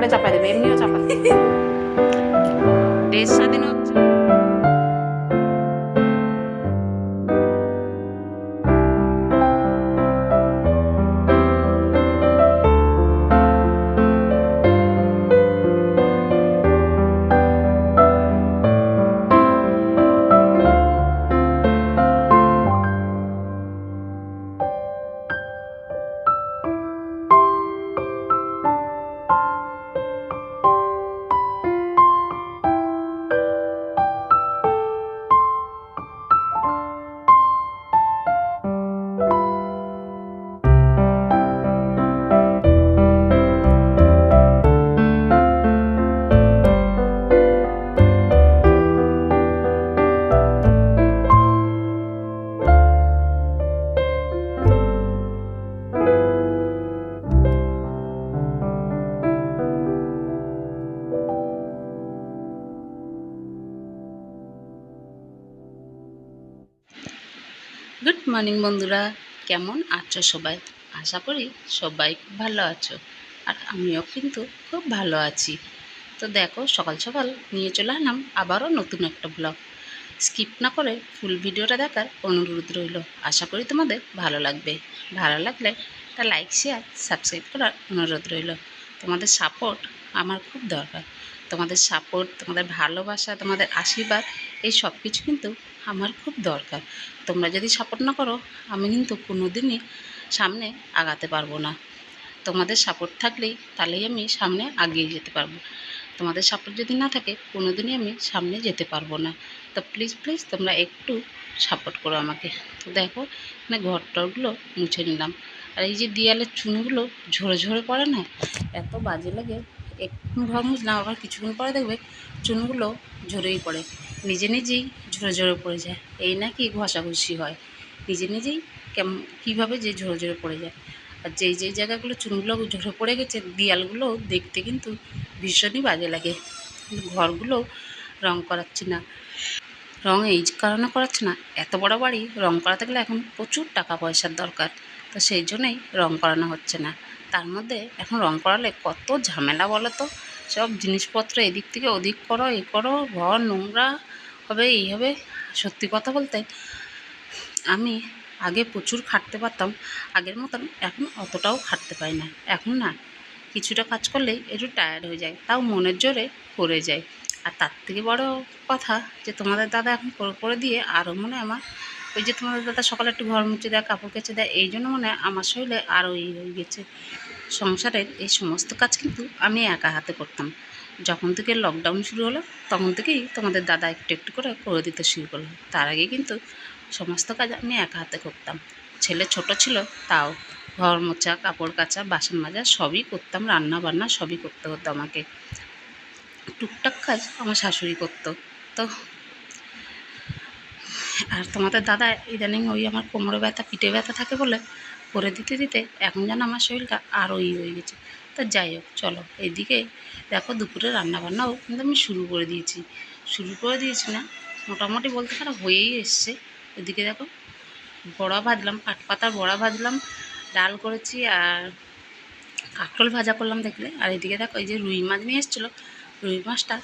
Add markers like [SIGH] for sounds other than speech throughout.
করে চাপা দেবে এমনিও চাপা দেবে। দেশ স্বাধীন মর্নিং বন্ধুরা, কেমন আছো সবাই? আশা করি সবাই খুব ভালো আছো, আর আমিও কিন্তু খুব ভালো আছি। তো দেখো, সকাল সকাল নিয়ে চলে এলাম আবারও নতুন একটা ব্লগ স্কিপ না করে ফুল ভিডিওটা দেখার অনুরোধ রইল। আশা করি তোমাদের ভালো লাগবে। ভালো লাগলে একটা লাইক শেয়ার সাবস্ক্রাইব করার অনুরোধ রইল। তোমাদের সাপোর্ট আমার খুব দরকার। তোমাদের সাপোর্ট তোমাদের ভালোবাসা, তোমাদের আশীর্বাদ, এই সব কিছু কিন্তু আমার খুব দরকার। তোমরা যদি সাপোর্ট না করো, আমি কিন্তু কোনো দিনই সামনে আগাতে পারব না। তোমাদের সাপোর্ট থাকলেই তাহলেই আমি সামনে আগিয়ে যেতে পারব। তোমাদের সাপোর্ট যদি না থাকে কোনো দিনই আমি সামনে যেতে পারব না। তো প্লিজ প্লিজ তোমরা একটু সাপোর্ট করো আমাকে। তো দেখো মানে ঘর টরগুলো মুছে নিলাম। আর এই যে দেয়ালের চুনগুলো ঝরে ঝরে পড়ে না, এত বাজে লাগে। একটু মুছলাম, আবার কিছুক্ষণ পরে দেখবে চুনগুলো ঝরেই পড়ে। নিজে নিজেই ঝরে ঝরে পড়ে যায়। এই নাকি ঘষাঘষি হয়। নিজে নিজেই কেমন কীভাবে যে ঝরে ঝরে পড়ে যায়। আর যেই যেই জায়গাগুলো চুনগুলো ঝরে পড়ে গেছে, দেয়ালগুলো দেখতে কিন্তু ভীষণই বাজে লাগে। ঘরগুলো রং করাচ্ছি না। রং এই কারণে করাচ্ছে না। এত বড় বাড়ি, রং করাতে গেলে এখন প্রচুর টাকা পয়সার দরকার। তো সেই জন্যই রং করানো হচ্ছে না। তার মধ্যে এখন রং করালে কত ঝামেলা বলো তো সব জিনিসপত্র এদিক থেকে ওদিক করো, এ করো, ঘর, নোংরা, হবে, এই হবে। সত্যি কথা বলতে আমি আগে প্রচুর খাটতে পারতাম, আগের মতন এখন অতটাও খাটতে পারি না। এখন না, কিছুটা কাজ করলেই একটু টায়ার্ড হয়ে যায়, তাও মনের জোরে করে যায়। আর তার থেকে বড় কথা যে তোমাদের দাদা এখন করে দিয়ে আরও মনে আমার ওই যে তোমাদের দাদা সকালে একটু ঘর মুছে দেয়, কাপড় কেচে দেয়, এই জন্য মনে আমার শরীরে আরও এই হয়ে গেছে। সংসারের এই সমস্ত কাজ কিন্তু আমি একা হাতে করতাম। যখন থেকে লকডাউন শুরু হলো, তখন থেকেই তোমাদের দাদা একটু একটু করে করে দিতে শুরু করল। তার আগে কিন্তু সমস্ত কাজ আমি একা হাতে করতাম। ছেলে ছোট ছিল, তাও ঘর মোছা, কাপড় কাচা, বাসন মাজা সবই করতাম, রান্না বান্না সবই করতে হতো আমাকে। টুকটাক কাজ আমার শাশুড়ি করতো। তো আর তোমাদের দাদা ইদানিং ওই আমার কোমরে ব্যথা, পিঠে ব্যথা থাকে বলে করে দিতে দিতে এখন যেন আমার শরীরটা আরও ই হয়ে গেছে। তা যাই হোক, চলো এইদিকে দেখো দুপুরে রান্নাবান্নাও কিন্তু আমি শুরু করে দিয়েছি। শুরু করে দিয়েছি না, মোটামুটি বলতে পারো হয়েই এসছে। এদিকে দেখো বড়া ভাজলাম পাটপাতার বড়া ভাজলাম, ডাল করেছি আর কাঁকরোল ভাজা করলাম দেখলে। আর এদিকে দেখো এই যে রুই মাছ নিয়ে এসেছিল, রুই মাছটা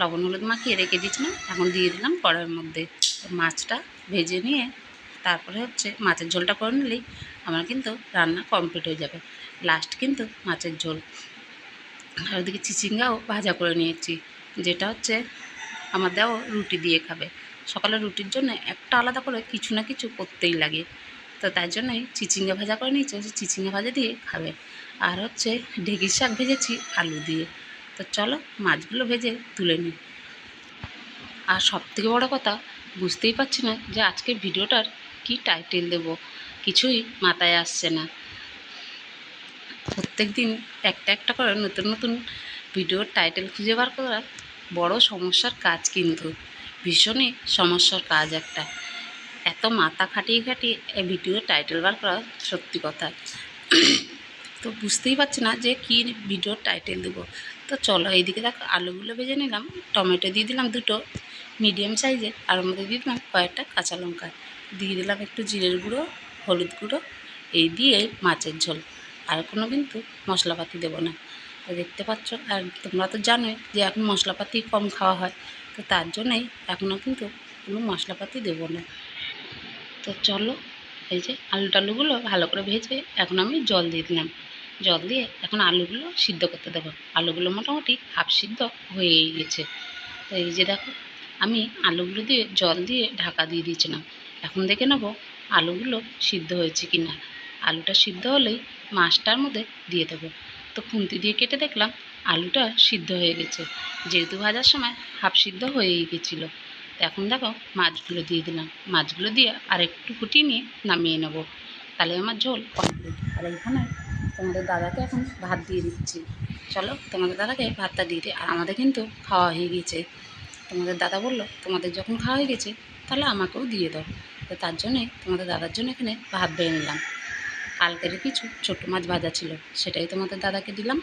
লবণ হলুদ মাখিয়ে রেখে দিয়েছিলাম, এখন দিয়ে দিলাম কড়াইয়ের মধ্যে মাছটা ভেজে নিয়ে, তারপরে হচ্ছে মাছের ঝোলটা করে নিলেই আমার কিন্তু রান্না কমপ্লিট হয়ে যাবে। লাস্ট কিন্তু মাছের ঝোল। আর ওদিকে চিচিঙ্গাও ভাজা করে নিয়েছি, যেটা হচ্ছে আমার দেও রুটি দিয়ে খাবে। সকালে রুটির জন্য একটা আলাদা করে কিছু না কিছু করতেই লাগে। তো তার জন্যই চিচিঙ্গা ভাজা করে নিয়েছি চিচিঙ্গা ভাজা দিয়ে খাবে। আর হচ্ছে ঢেঁকির শাক ভেজেছি, আলু দিয়ে। তো চলো মাছগুলো ভেজে তুলে নিই। আর সব থেকে বড়ো কথা, বুঝতেই পারছি না যে আজকে ভিডিওটার কি টাইটেল দেব, কিছুই মাথায় আসছে না। প্রত্যেক দিন একটা একটা করে নতুন নতুন ভিডিওর টাইটেল খুঁজে বার করা বড় সমস্যার কাজ কিন্তু, ভীষণই সমস্যার কাজ একটা। এত মাথা খাটিয়ে খাটিয়ে এই ভিডিওর টাইটেল বার করা সত্যি কথা। তো বুঝতেই পারছি না যে কী ভিডিওর টাইটেল দেবো। তো চলো এইদিকে দেখো আলুগুলো ভেজে নিলাম, টমেটো দিয়ে দিলাম দুটো মিডিয়াম সাইজের আর মধ্যে দিয়ে দিলাম কয়েকটা কাঁচা লঙ্কা। দিয়ে দিলাম একটু জিরের গুঁড়ো, হলুদ গুঁড়ো, এই দিয়ে মাছের ঝোল। আর কোনো কিন্তু মশলাপাতি দেবো না। তো দেখতে পাচ্ছ, আর তোমরা তো জানোই যে এখন মশলাপাতি কম খাওয়া হয়, তো তার জন্যই এখনও কিন্তু কোনো মশলাপাতি দেবো না। তো চলো এই যে আলু টালুগুলো ভালো করে ভেজে এখন আমি জল দিয়ে দিলাম। জল দিয়ে এখন আলুগুলো সিদ্ধ করতে দেবো। আলুগুলো মোটামুটি হাফ সিদ্ধ হয়েই গেছে। তো এই যে দেখো, আমি আলুগুলো দিয়ে জল দিয়ে ঢাকা দিয়ে দিয়েছিলাম। এখন দেখে নেব আলুগুলো সিদ্ধ হয়েছে কি না আলুটা সিদ্ধ হলেই মাছটার মধ্যে দিয়ে দেবো। তো খুন্তি দিয়ে কেটে দেখলাম আলুটা সিদ্ধ হয়ে গেছে। যেহেতু ভাজার সময় হাফ সিদ্ধ হয়েই গেছিল। তো এখন দেখো মাছগুলো দিয়ে দিলাম। মাছগুলো দিয়ে আর একটু ফুটিয়ে নিয়ে নামিয়ে নেব। তাহলে আমার ঝোল কমপ্লিট আর এইখানে তোমাদের দাদাকে এখন ভাত দিয়ে দিচ্ছি। চলো, তোমাদের দাদাকে ভাতটা দিয়ে দিই। আর আমাদের কিন্তু খাওয়া হয়ে গেছে। তোমাদের দাদা বলল, তোমাদের যখন খাওয়া হয়ে গেছে, তাহলে আমাকেও দিয়ে দাও। তো তার জন্যে তোমাদের দাদার জন্য এখানে ভাত বেড়ে নিলাম। কালকের কিছু ছোটো মাছ ভাজা ছিল, সেটাই তোমাদের দাদাকে দিলাম।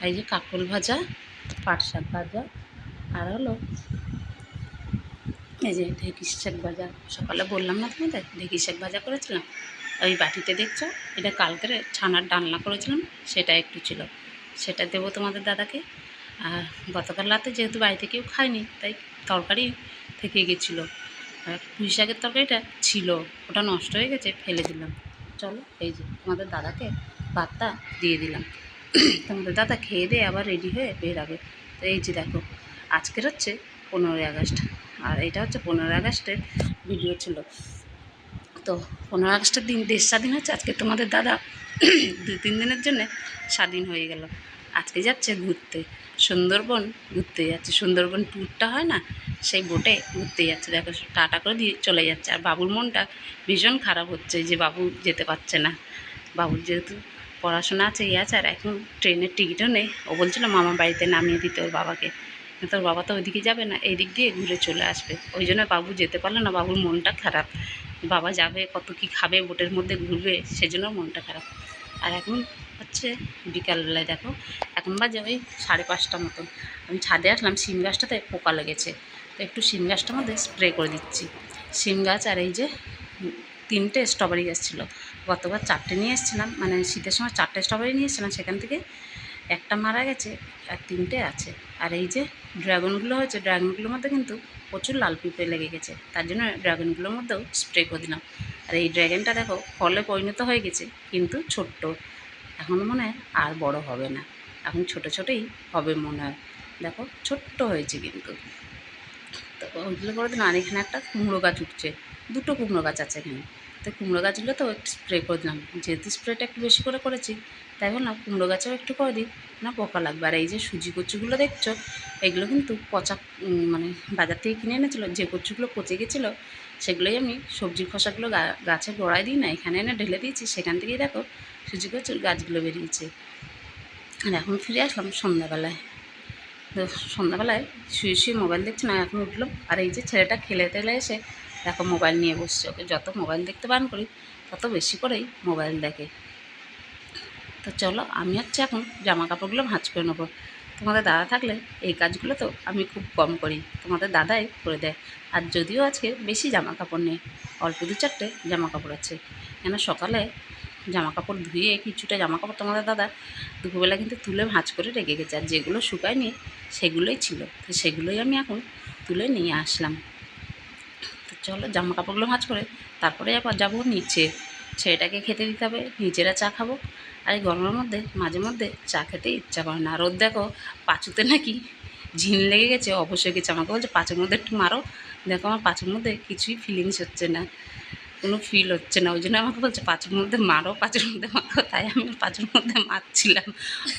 আর এই যে কাকল ভাজা, পাট শাক ভাজা, আর হলো এই যে ঢেঁকি শাক ভাজা। সকালে বললাম না তোমাদের ঢেঁকি শাক ভাজা করেছিলাম? ওই বাটিতে দেখছ? এটা কালকের ছানার ডালনা করেছিলাম, সেটা একটু ছিল। সেটা দেবো তোমাদের দাদাকে। আর গতকাল রাতে যেহেতু বাড়িতে কেউ খায়নি, তাই তরকারি থেকে গেছিল। আর পুঁই শাকের তরকারিটা ছিল, ওটা নষ্ট হয়ে গেছে, ফেলে দিলাম। চলো, এই যে তোমাদের দাদাকে ভাতটা দিয়ে দিলাম। তোমাদের দাদা খেয়ে দিয়ে আবার রেডি হয়ে বেরাবে। তো এই যে দেখো, আজকের হচ্ছে পনেরোই আগস্ট। আর এটা হচ্ছে পনেরোই আগস্টের ভিডিও ছিল। তো পনেরো আগস্টের দিন, দেশ স্বাধীন হচ্ছে আজকে তোমাদের দাদা [CLEARS THROAT] দু তিন দিনের জন্য স্বাধীন হয়ে গেল। আজকে যাচ্ছে ঘুরতে, সুন্দরবন ঘুরতে যাচ্ছে। সুন্দরবন ট্যুরটা হয় না, সেই বোটে ঘুরতে যাচ্ছে। দেখো, টাটা করে দিয়ে চলে যাচ্ছে। আর বাবুর মনটা ভীষণ খারাপ হচ্ছে যে বাবু যেতে পারছে না। বাবুর যেহেতু পড়াশোনা আছে ইয়ে আছে, আর এখন ট্রেনের টিকিটও নেই। ও বলছিল, মামার বাড়িতে নামিয়ে দিতে ওর বাবাকে। তোর বাবা তো ওইদিকে যাবে না এই দিক দিয়ে ঘুরে চলে আসবে। ওই জন্য বাবু যেতে পারল না, বাবুর মনটা খারাপ। বাবা যাবে, কত কি খাবে, বোটের মধ্যে ঘুরবে, সেজন্য মনটা খারাপ। আর এখন হচ্ছে বিকালবেলায় দেখো, এখন বাজে ওই সাড়ে পাঁচটা মতন আমি ছাদে আসলাম, শিম গাছটাতে পোকা লেগেছে। তো একটু শিম গাছটার মধ্যে স্প্রে করে দিচ্ছি। শিম গাছ আর এই যে তিনটে স্ট্রবেরি গাছ ছিল। গতবার চারটে নিয়ে এসেছিলাম মানে শীতের সময় চারটে স্ট্রবেরি নিয়ে এসেছিলাম, সেখান থেকে একটা মারা গেছে আর তিনটে আছে। আর এই যে ড্রাগনগুলো হয়েছে, ড্রাগনগুলোর মধ্যে কিন্তু প্রচুর লাল পিঁপড়ে লেগে গেছে। তার জন্য ড্রাগনগুলোর মধ্যেও স্প্রে করে দিলাম। আর এই ড্রাগনটা দেখো, ফলে পরিণত হয়ে গেছে, কিন্তু ছোট্ট। এখন মনে হয় আর বড় হবে না। এখন ছোট ছোটোই হবে মনে হয়। দেখো, ছোট্ট হয়েছে কিন্তু। তো ওইগুলো করে দিলাম, আর এখানে একটা কুমড়ো গাছ উঠছে। দুটো কুমড়ো গাছ আছে এখানে। তো কুমড়ো গাছগুলো তো স্প্রে করে দিলাম। যেহেতু স্প্রেটা একটু বেশি করে করেছি তাই বললাম কুমড়ো গাছেও একটু করে দিই, না পোকা লাগবে। আর এই যে সুজি কচুগুলো দেখছ, এগুলো কিন্তু পচা মানে বাজার থেকে কিনে এনেছিলো, যে কচুগুলো পচে গেছিল, সেগুলোই আমি সবজির খোসাগুলো গাছে গোড়ায় দিই না, এখানে এনে ঢেলে দিয়েছি, সেখান থেকেই দেখো সুজি কচুর গাছগুলো বেরিয়েছে। আর এখন ফিরে আসলাম সন্ধ্যাবেলায়। তো সন্ধ্যাবেলায় শুয়ে শুয়ে মোবাইল দেখছি না, এখন উঠলাম, আর এই যে ছেলেটা খেলে টেলে এসে দেখো মোবাইল নিয়ে বসছে, ওকে যত মোবাইল দেখতে বান করি, তত বেশি করেই মোবাইল দেখে। তো চলো আমি হচ্ছে এখন জামা কাপড়গুলো ভাঁজ করে নেব। তোমাদের দাদা থাকলে এই কাজগুলো তো আমি খুব কম করি, তোমাদের দাদাই করে দেয়। আর যদিও আজকে বেশি জামা কাপড় নেই, অল্প দু চারটে জামা কাপড় আছে। কেন সকালে জামা কাপড় ধুয়ে কিছুটা জামা কাপড় তোমাদের দাদা দুপুরবেলা কিন্তু তুলে ভাঁজ করে রেখে গেছে। আর যেগুলো শুকায়নি সেগুলোই ছিল, তো সেগুলোই আমি এখন তুলে নিয়ে আসলাম। তো চলো জামা কাপড়গুলো ভাঁজ করে তারপরে আবার যাব নিচে। ছেলেটাকে খেতে দিতে হবে, নিজেরা চা খাব। আর এই গরমের মধ্যে, মাঝে মধ্যে চা খেতে ইচ্ছা করে না। রোদ দেখো, পাঁচুতে নাকি ঝিন লেগে গেছে, অবশ্যই গেছে আমাকে বলছে, পাঁচের মধ্যে একটু মারো। দেখো আমার পাঁচের মধ্যে কিছুই ফিলিংস হচ্ছে না, কোনো ফিল হচ্ছে না। ওই জন্য আমাকে বলছে, পাঁচের মধ্যে মারো, পাঁচের মধ্যে মারো। তাই আমি পাঁচের মধ্যে মারছিলাম।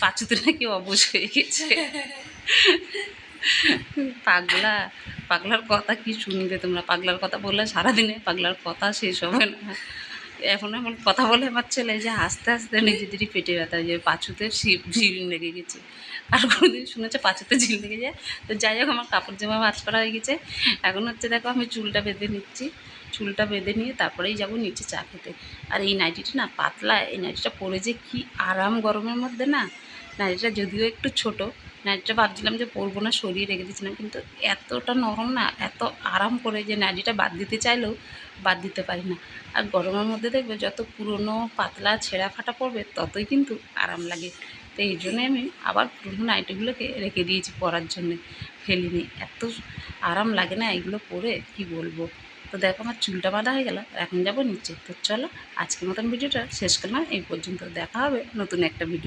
পাঁচুতে নাকি অবশ হয়ে গেছে। পাগলা, পাগলার কথা কি শুনবে তোমরা? পাগলার কথা বললে সারাদিনে পাগলার কথা শেষ হবে না। এখন এমন কথা বলে আমার ছেলে যে আস্তে আস্তে নিজেদেরই পেটে ব্যথা যে পাঁচুতে ঝিল লেগে গেছে। আর কোনোদিন শুনেছে পাঁচুতে ঝিল লেগে যায়। তো যাই হোক, আমার কাপড় জামা ভাজ করা হয়ে গেছে। এখন হচ্ছে দেখো আমি চুলটা বেঁধে নিচ্ছি। চুলটা বেঁধে নিয়ে তারপরেই যাব নিচে চা খেতে। আর এই নাইটিটা না পাতলা, এই নাইটিটা পরে যে কি আরাম গরমের মধ্যে না? নাইটিটা যদিও একটু ছোট নাইটিটা ভাবছিলাম যে পরবো না, সরিয়ে রেখে দিয়েছিলাম, কিন্তু এতটা নরম না, এত আরাম করে যে নাইটিটা বাদ দিতে চাইলেও বাদ দিতে পারি না। আর গরমের মধ্যে দেখবে যত পুরনো পাতলা ছেঁড়া ফাটা পড়বে ততই কিন্তু আরাম লাগে। তো এই জন্যে আমি আবার পুরনো নাইটিগুলোকে রেখে দিয়েছি পরার জন্যে, ফেলিনি। এত আরাম লাগে না এগুলো পরে, কি বলব? তো দেখো আমার চুলটা বাঁধা হয়ে গেল এখন যাব নিচে। তো চলো আজকের মতন ভিডিওটা শেষ করলাম, এই পর্যন্ত দেখা হবে নতুন একটা ভিডিও